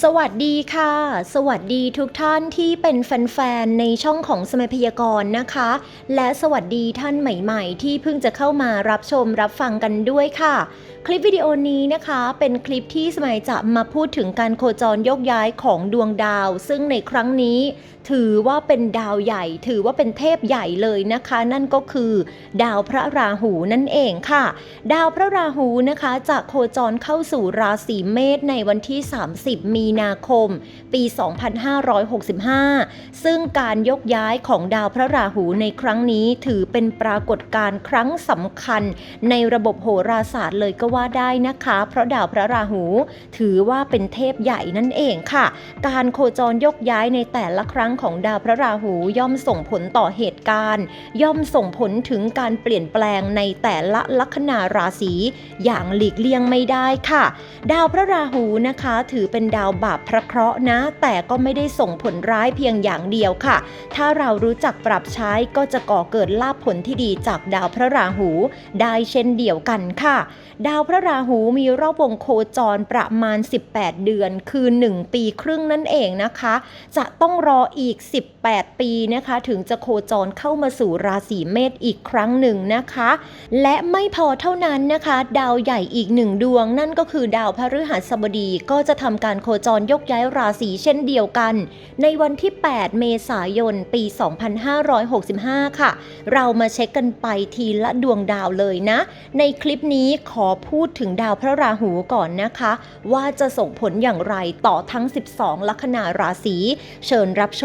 สวัสดีค่ะ สวัสดีทุกท่านที่เป็นแฟนๆ ในช่องของสมัยพยากรณ์นะคะ และสวัสดีท่านใหม่ๆ ที่เพิ่งจะเข้ามารับชมรับฟังกันด้วยค่ะ คลิปวิดีโอนี้นะคะ เป็นคลิปที่สมัยจะมาพูดถึงการโคจรโยกย้ายของดวงดาว ซึ่งในครั้งนี้ ถือว่าเป็นดาวใหญ่ ถือว่าเป็นเทพใหญ่เลยนะคะ นั่นก็คือดาวพระราหูนั่นเองค่ะ ดาวพระราหูนะคะจะโคจรเข้าสู่ราศีเมษในวันที่ 30 มีนาคม ปี 2565 ซึ่งการยกย้ายของดาวพระราหูในครั้งนี้ถือเป็นปรากฏการณ์ครั้งสำคัญ ในระบบโหราศาสตร์เลยก็ว่าได้นะคะ เพราะดาวพระราหู ถือว่าเป็นเทพใหญ่นั่นเองค่ะ การโคจรยกย้ายในแต่ละครั้งของดาวพระราหูย่อมส่งผลต่อเหตุการณ์ ย่อมส่งผลถึงการเปลี่ยนแปลงในแต่ละลัคนาราศีอย่างหลีกเลี่ยงไม่ได้ค่ะ ดาวพระราหูนะคะ ถือเป็นดาวบาปพระเคราะห์นะ แต่ก็ไม่ได้ส่งผลร้ายเพียงอย่างเดียวค่ะ ถ้าเรารู้จักปรับใช้ก็จะก่อเกิดลาภผลที่ดีจากดาวพระราหู ได้เช่นเดียวกันค่ะ ดาวพระราหูมีรอบวงโคจรประมาณ 18 เดือน คือ 1 ปีครึ่งนั่นเองนะคะ จะต้องรออีกอีก 18 ปีนะคะ ถึงจะโคจรเข้ามาสู่ราศีเมษอีกครั้งหนึ่งนะคะ และไม่พอเท่านั้นนะคะ ดาวใหญ่อีกหนึ่งดวง นั่นก็คือดาวพฤหัสบดีก็จะทำการโคจรยกย้ายราศีเช่นเดียวกัน ในวันที่ 8 เมษายน ปี 2565 ค่ะ เรามาเช็คกันไปทีละดวงดาวเลยนะ ในคลิปนี้ขอพูดถึงดาวพระราหูก่อนนะคะ ว่าจะส่งผลอย่างไรต่อทั้ง 12 ลัคนาราศีเชิญรับช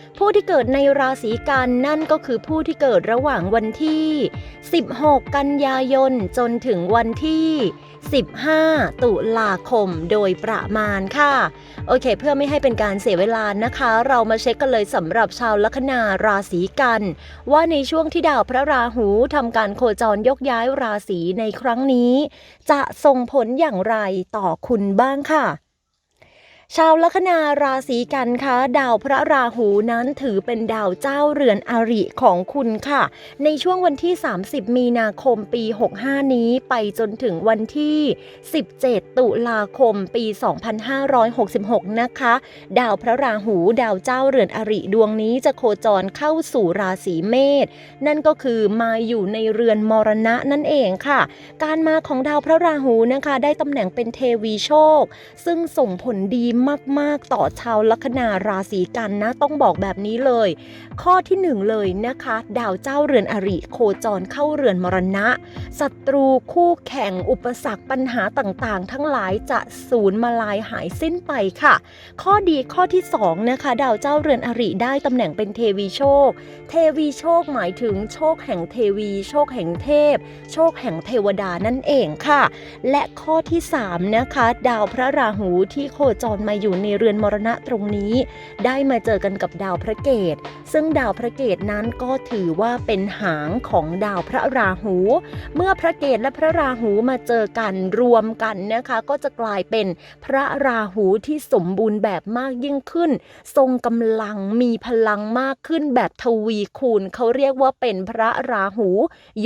ผู้ที่เกิดในราศีกันนั่นก็คือผู้ที่เกิดระหว่างวันที่ 16 กันยายนจนถึงวันที่ 15 ตุลาคมโดยประมาณค่ะ โอเค เพื่อไม่ให้เป็นการเสียเวลานะคะ เรามาเช็คกันเลยสำหรับชาวลัคนาราศีกัน ว่าในช่วงที่ดาวพระราหูทำการโคจรยกย้ายราศีในครั้งนี้ จะส่งผลอย่างไรต่อคุณบ้างค่ะ ชาวลัคนาราศีกันคะดาวพระราหูนั้นถือเป็นดาวเจ้าเรือนอริของคุณค่ะ ในช่วงวันที่ 30 มีนาคมปี 65 นี้ไปจนถึงวันที่ 17 ตุลาคมปี 2566 นะคะ ดาวพระราหูดาวเจ้าเรือนอริดวงนี้จะโคจรเข้าสู่ราศีเมษนั่นก็คือมาอยู่ในเรือนมรณะนั่นเองค่ะ การมาของดาวพระราหูนะคะ ได้ตำแหน่งเป็นเทวีโชค ซึ่งส่งผลดีมาก ๆ ต่อชาวลัคนาราศีกันนะ ต้องบอกแบบนี้เลย ข้อที่หนึ่งเลยนะคะ ดาวเจ้าเรือนอริโคจรเข้าเรือนมรณะศัตรูคู่แข่งอุปสรรคปัญหาต่างๆ ทั้งหลายจะสูญมาลายหายสิ้นไปค่ะ ข้อดีข้อที่สองนะคะดาวเจ้าเรือนอริได้ตำแหน่งเป็นเทวีโชค เทวีโชคหมายถึงโชคแห่งเทวี โชคแห่งเทพ โชคแห่งเทวดานั่นเองค่ะ และข้อที่3นะคะดาวพระราหูที่โคจรมาอยู่ในเรือนมรณะตรงนี้ ได้มาเจอกันกับดาวพระเกต ซึ่งดาวพระเกตนั้นก็ถือว่าเป็นหางของดาวพระราหู เมื่อพระเกตและพระราหูมาเจอกันรวมกันนะคะ ก็จะกลายเป็นพระราหูที่สมบูรณ์แบบมากยิ่งขึ้น ทรงกำลังมีพลังมากขึ้นแบบทวีคูณเขาเรียกว่าเป็นพระราหู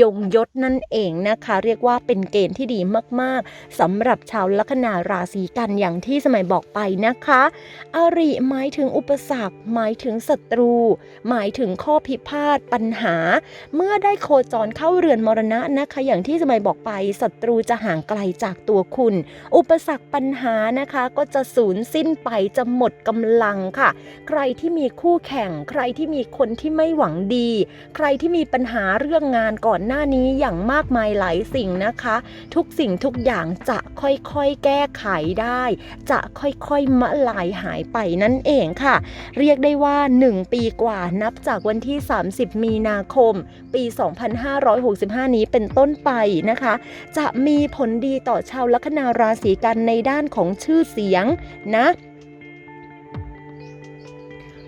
ยงยศนั่นเองนะคะ เรียกว่าเป็นเกณฑ์ที่ดีมาก ๆสำหรับชาวลัคนาราศีกันอย่างที่สมัยบอกไปนะคะ อริหมายถึงอุปสรรค หมายถึงศัตรู หมายถึงข้อพิพาทปัญหา เมื่อได้โคจรเข้าเรือนมรณะนะคะ อย่างที่สมัยบอกไปศัตรูจะห่างไกลจากตัวคุณ อุปสรรคปัญหานะคะ ก็จะสูญสิ้นไปจะหมดกำลังค่ะ ใครที่มีคู่แข่ง ใครที่มีคนที่ไม่หวังดี ใครที่มีปัญหาเรื่องงานก่อนหน้านี้อย่างมากมายหลายสิ่งนะคะ ทุกสิ่งทุกอย่างจะค่อยๆแก้ไขได้ จะค่อยๆมะลายหายไปนั่นเองค่ะ เรียกได้ว่า 1 ปีกว่านับจากวันที่ 30 มีนาคม ปี 2565 นี้เป็นต้นไปนะคะ จะมีผลดีต่อชาวลัคนาราศีกันในด้านของชื่อเสียงนะ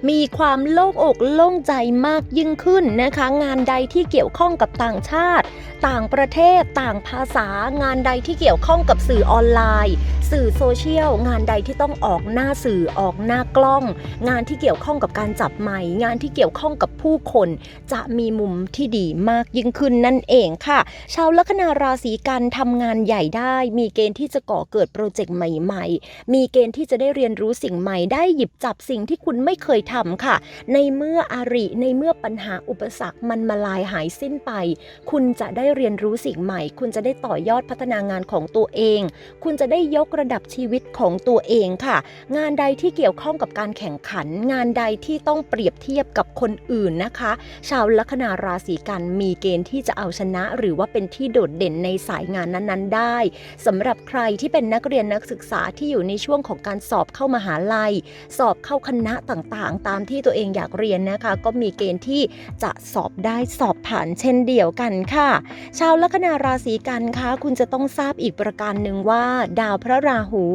มีความโล่งอกโล่งใจมากยิ่งขึ้นนะคะ งานใดที่เกี่ยวข้องกับต่างชาติ ต่างประเทศต่างภาษา งานใดที่เกี่ยวข้องกับสื่อออนไลน์ สื่อโซเชียล งานใดที่ต้องออกหน้าสื่อออกหน้ากล้อง งานที่เกี่ยวข้องกับการจับไมค์งานที่เกี่ยวข้องกับผู้คน จะมีมุมที่ดีมากยิ่งขึ้นนั่นเองค่ะ ชาวลัคนาราศีกันทำงานใหญ่ได้ มีเกณฑ์ที่จะก่อเกิดโปรเจกต์ใหม่ ๆ มีเกณฑ์ที่จะได้เรียนรู้สิ่งใหม่ได้หยิบจับสิ่งที่คุณไม่เคยทำค่ะ ในเมื่ออาริในเมื่อปัญหาอุปสรรคมันมาลายหายสิ้นไป คุณจะได้เรียนรู้สิ่งใหม่ คุณจะได้ต่อยอดพัฒนางานของตัวเอง คุณจะได้ยกระดับชีวิตของตัวเองค่ะ งานใดที่เกี่ยวข้องกับการแข่งขัน งานใดที่ต้องเปรียบเทียบกับคนอื่นนะคะ ชาวลัคนาราศีกันมีเกณฑ์ที่จะเอาชนะ หรือว่าเป็นที่โดดเด่นในสายงานนั้นๆ ได้สำหรับใครที่เป็นนักเรียนนักศึกษาที่อยู่ในช่วงของการสอบเข้ามหาลัย สอบเข้าคณะต่างๆตามที่ตัวเองอยากเรียนนะคะ ก็มีเกณฑ์ที่จะสอบได้สอบผ่านเช่นเดียวกันค่ะ ชาวลัคนาราศีกันคะคุณจะต้องทราบอีกประการหนึ่งว่า ดาวพระราหู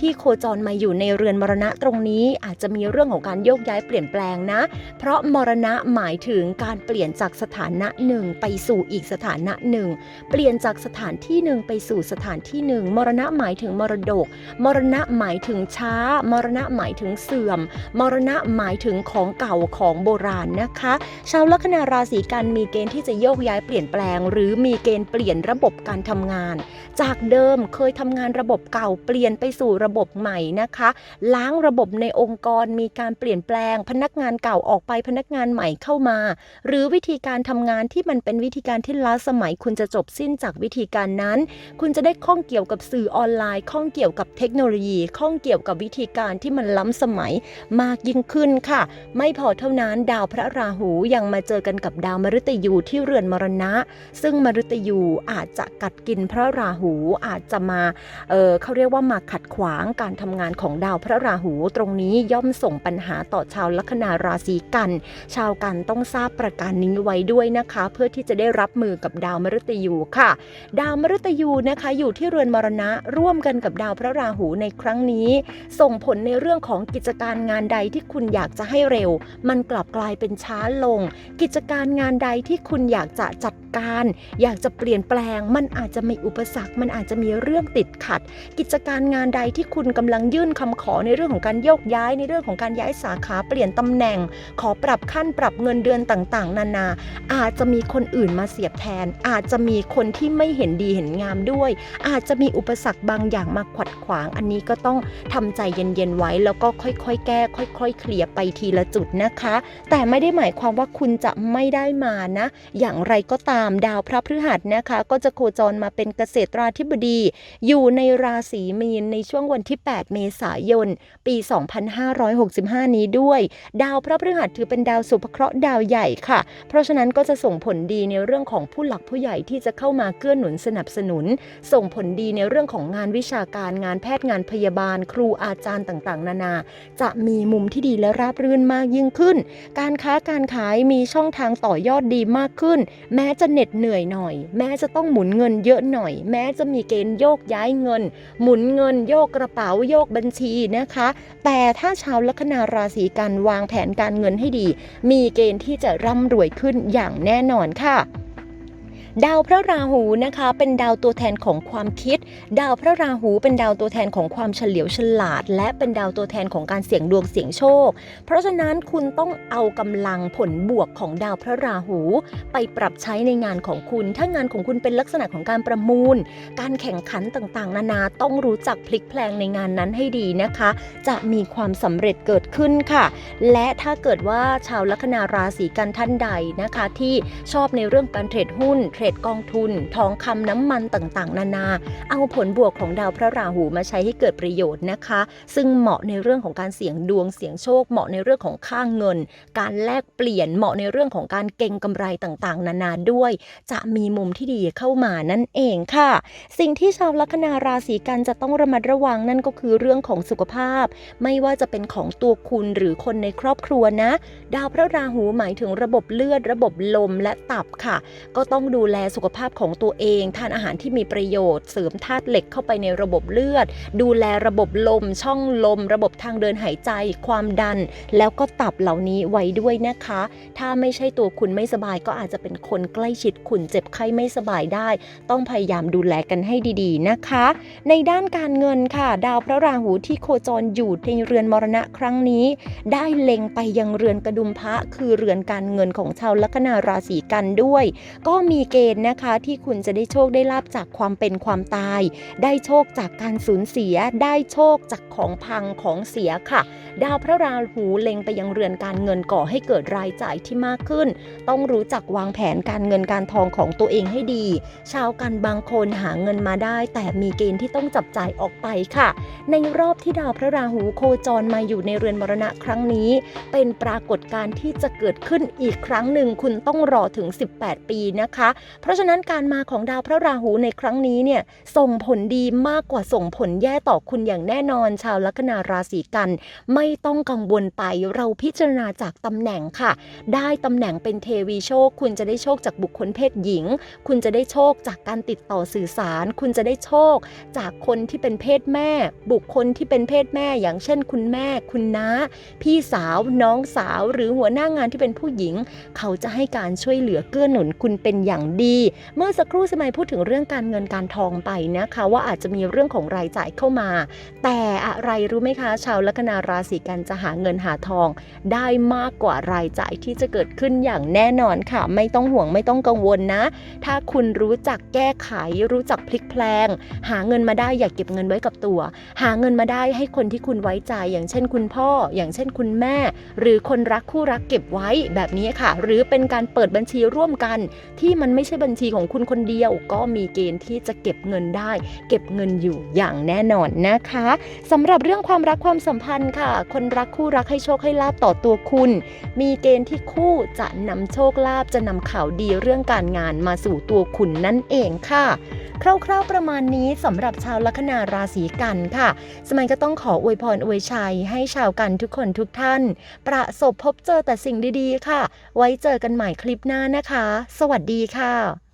ที่โคจรมาอยู่ในเรือนมรณะตรงนี้อาจจะมีเรื่องของการโยกย้ายเปลี่ยนแปลงนะ เพราะมรณะหมายถึงการเปลี่ยนจากสถานะหนึ่งไปสู่อีกสถานะหนึ่งเปลี่ยนจากสถานที่หนึ่งไปสู่สถานที่หนึ่งมรณะหมายถึงมรดก มรณะหมายถึงช้ามรณะหมายถึงเสื่อม มรณะหมายายถึงของเก่าของโบราณนะคะ ชาวลัคนาราศีกันมีเกณฑ์ที่จะโยกย้ายเปลี่ยนแปลง หรือมีเกณฑ์เปลี่ยนระบบการทำงาน จากเดิมเคยทำงานระบบเก่าเปลี่ยนไปสู่ระบบใหม่นะคะ ล้างระบบในองค์กรมีการเปลี่ยนแปลง พนักงานเก่าออกไปพนักงานใหม่เข้ามา หรือวิธีการทำงานที่มันเป็นวิธีการที่ล้าสมัยคุณจะจบสิ้นจากวิธีการนั้น คุณจะได้ข้องเกี่ยวกับสื่อออนไลน์ข้องเกี่ยวกับเทคโนโลยีข้องเกี่ยวกับวิธีการที่มันล้ำสมัยมากยิ่งขึ้นค่ะ ไม่พอเท่านั้นดาวพระราหูยังมาเจอกันกับดาวมฤตยูที่เรือนมรณะ ซึ่งมฤตยูอาจจะกัดกินพระราหูอาจจะมาเออเขาเรียกว่ามาขัดขวางการทำงานของดาวพระราหูตรงนี้ย่อมส่งปัญหาต่อชาวลัคนาราศีกัน ชาวกันต้องทราบประการนี้ไว้ด้วยนะคะ เพื่อที่จะได้รับมือกับดาวมฤตยูค่ะ ดาวมฤตยูนะคะอยู่ที่เรือนมรณะร่วมกันกับดาวพระราหูในครั้งนี้ ส่งผลในเรื่องของกิจการงานใดที่คุณอยากากจะให้เร็ว มันกลับกลายเป็นช้าลง กิจการงานใดที่คุณอยากจะจัดการ อยากจะเปลี่ยนแปลง มันอาจจะมีอุปสรรค มันอาจจะมีเรื่องติดขัด กิจการงานใดที่คุณกำลังยื่นคำขอในเรื่องของการโยกย้าย ในเรื่องของการย้ายสาขาเปลี่ยนตำแหน่ง ขอปรับขั้นปรับเงินเดือนต่างๆ นานา อาจจะมีคนอื่นมาเสียบแทน อาจจะมีคนที่ไม่เห็นดีเห็นงามด้วย อาจจะมีอุปสรรคบางอย่างมาขวัดขวาง อันนี้ก็ต้องทำใจเย็นๆไว้แล้วก็ค่อยๆ แก้ ค่อย ๆ เคลียร์ไปทีละจุดนะคะ แต่ไม่ได้หมายความว่าคุณจะไม่ได้มานะ อย่างไรก็ตามดาวพระพฤหัสนะคะ ก็จะโคจรมาเป็นเกษตราธิบดี อยู่ในราศีมีนในช่วงวันที่ 8 เมษายน ปี 2565 นี้ด้วย ดาวพระพฤหัสถือเป็นดาวสุภเคราะห์ดาวใหญ่ค่ะ เพราะฉะนั้นก็จะส่งผลดีในเรื่องของผู้หลักผู้ใหญ่ที่จะเข้ามาเกื้อหนุนสนับสนุน ส่งผลดีในเรื่องของงานวิชาการงานแพทย์งานพยาบาล ครูอาจารย์ต่างๆ นานา จะมีมุมที่ดีและราบรื่นมากยิ่งขึ้น การค้าการขายมีช่องทางต่อยอดดีมากขึ้น แม้จะเหน็ดเหนื่อยหน่อย แม้จะต้องหมุนเงินเยอะหน่อย แม้จะมีเกณฑ์โยกย้ายเงิน หมุนเงินโยกกระเป๋าโยกบัญชีนะคะ แต่ถ้าชาวลัคนาราศีกันวางแผนการเงินให้ดี มีเกณฑ์ที่จะร่ำรวยขึ้นอย่างแน่นอนค่ะ ดาวพระราหูนะคะ เป็นดาวตัวแทนของความคิด ดาวพระราหูเป็นดาวตัวแทนของความเฉลียวฉลาด และเป็นดาวตัวแทนของการเสี่ยงดวงเสี่ยงโชค เพราะฉะนั้นคุณต้องเอากำลังผลบวกของดาวพระราหู ไปปรับใช้ในงานของคุณ ถ้างานของคุณเป็นลักษณะของการประมูล การแข่งขันต่างๆ นานาต้องรู้จักพลิกแพลงในงานนั้นให้ดีนะคะ จะมีความสำเร็จเกิดขึ้นค่ะ และถ้าเกิดว่าชาวลัคนาราศีกันท่านใดนะคะ ที่ชอบในเรื่องการเทรดหุ้นเทรดกองทุน ทองคำน้ำมันต่างๆ นานา เอาผลบวกของดาวพระราหูมาใช้ให้เกิดประโยชน์นะคะ ซึ่งเหมาะในเรื่องของการเสี่ยงดวงเสี่ยงโชค เหมาะในเรื่องของค่างเงิน การแลกเปลี่ยนเหมาะในเรื่องของการเก็งกำไรต่างๆ นานาด้วย จะมีมุมที่ดีเข้ามานั่นเองค่ะ สิ่งที่ชาวลัคนาราศีกันจะต้องระมัดระวังนั่นก็คือเรื่องของสุขภาพ ไม่ว่าจะเป็นของตัวคุณหรือคนในครอบครัวนะ ดาวพระราหูหมายถึงระบบเลือด ระบบลมและตับค่ะ ก็ต้องดูแลลสุขภาพของตัวเอง ทานอาหารที่มีประโยชน์ เสริมธาตุเหล็กเข้าไปในระบบเลือด ดูแลระบบลม ช่องลม ระบบทางเดินหายใจ ความดัน แล้วก็ตับเหล่านี้ไว้ด้วยนะคะ ถ้าไม่ใช่ตัวคุณไม่สบายก็อาจจะเป็นคนใกล้ชิดคุณเจ็บไข้ไม่สบายได้ ต้องพยายามดูแลกันให้ดีๆนะคะ ในด้านการเงินค่ะ ดาวพระราหูที่โคจรอยู่ในเรือนมรณะครั้งนี้ ได้เล็งไปยังเรือนกระดุมพระคือเรือนการเงินของชาวลัคนาราศีกันด้วย ก็มีเกณฑ์นะคะ ที่คุณจะได้โชคได้ลาบจากความเป็นความตาย ได้โชคจากการสูญเสีย ได้โชคจากของพังของเสียค่ะ ดาวพระราหูเล็งไปยังเรือนการเงินก่อให้เกิดรายจ่ายที่มากขึ้น ต้องรู้จักวางแผนการเงินการทองของตัวเองให้ดี ชาวกันบางคนหาเงินมาได้ แต่มีเกณฑ์ที่ต้องจับจ่ายออกไปค่ะ ในรอบที่ดาวพระราหูโคจรมาอยู่ในเรือนมรณะครั้งนี้ เป็นปรากฏการณ์ที่จะเกิดขึ้นอีกครั้งหนึ่งคุณต้องรอถึง 18 ปีนะคะเพราะฉะนั้นการมาของดาวพระราหูในครั้งนี้เนี่ยส่งผลดีมากกว่าส่งผลแย่ต่อคุณอย่างแน่นอน ชาวลัคนาราศีกัน ไม่ต้องกังวลไปเราพิจารณาจากตำแหน่งค่ะ ได้ตำแหน่งเป็นเทวีโชค คุณจะได้โชคจากบุคคลเพศหญิง คุณจะได้โชคจากการติดต่อสื่อสาร คุณจะได้โชค จากคนที่เป็นเพศแม่ บุคคลที่เป็นเพศแม่ อย่างเช่น คุณแม่ คุณน้า พี่สาว น้องสาว หรือหัวหน้างานที่เป็นผู้หญิง เขาจะให้การช่วยเหลือเกื้อหนุนคุณเป็นอย่างดี เมื่อสักครู่สมัยพูดถึงเรื่องการเงินการทองไปนะคะ ว่าอาจจะมีเรื่องของรายจ่ายเข้ามา แต่อะไรรู้ไหมคะ ชาวลัคนาราศีกันจะหาเงินหาทอง ได้มากกว่ารายจ่ายที่จะเกิดขึ้นอย่างแน่นอนค่ะ ไม่ต้องห่วงไม่ต้องกังวลนะ ถ้าคุณรู้จักแก้ไข รู้จักพลิกแพลง หาเงินมาได้อย่าเก็บเงินไว้กับตัว หาเงินมาได้ให้คนที่คุณไว้ใจ อย่างเช่น คุณพ่อ อย่างเช่น คุณแม่ หรือคนรักคู่รักเก็บไว้แบบนี้ค่ะ หรือเป็นการเปิดบัญชีร่วมกันที่มันไม่ใช่บัญชีของคุณคนเดียว ก็มีเกณฑ์ที่จะเก็บเงินได้ เก็บเงินอยู่อย่างแน่นอนนะคะสำหรับเรื่องความรักความสัมพันธ์ค่ะ คนรักคู่รักให้โชคให้ลาบต่อตัวคุณ มีเกณฑ์ที่คู่จะนำโชคลาภจะนำข่าวดีเรื่องการงานมาสู่ตัวคุณนั่นเองค่ะ คร่าวๆประมาณนี้สำหรับชาวลัคนาราศีกันค่ะ สมัยก็ต้องขออวยพรอวยชัยให้ชาวกันทุกคนทุกท่าน ประสบพบเจอแต่สิ่งดีๆค่ะ ไว้เจอกันใหม่คลิปหน้านะคะ สวัสดีค่ะ now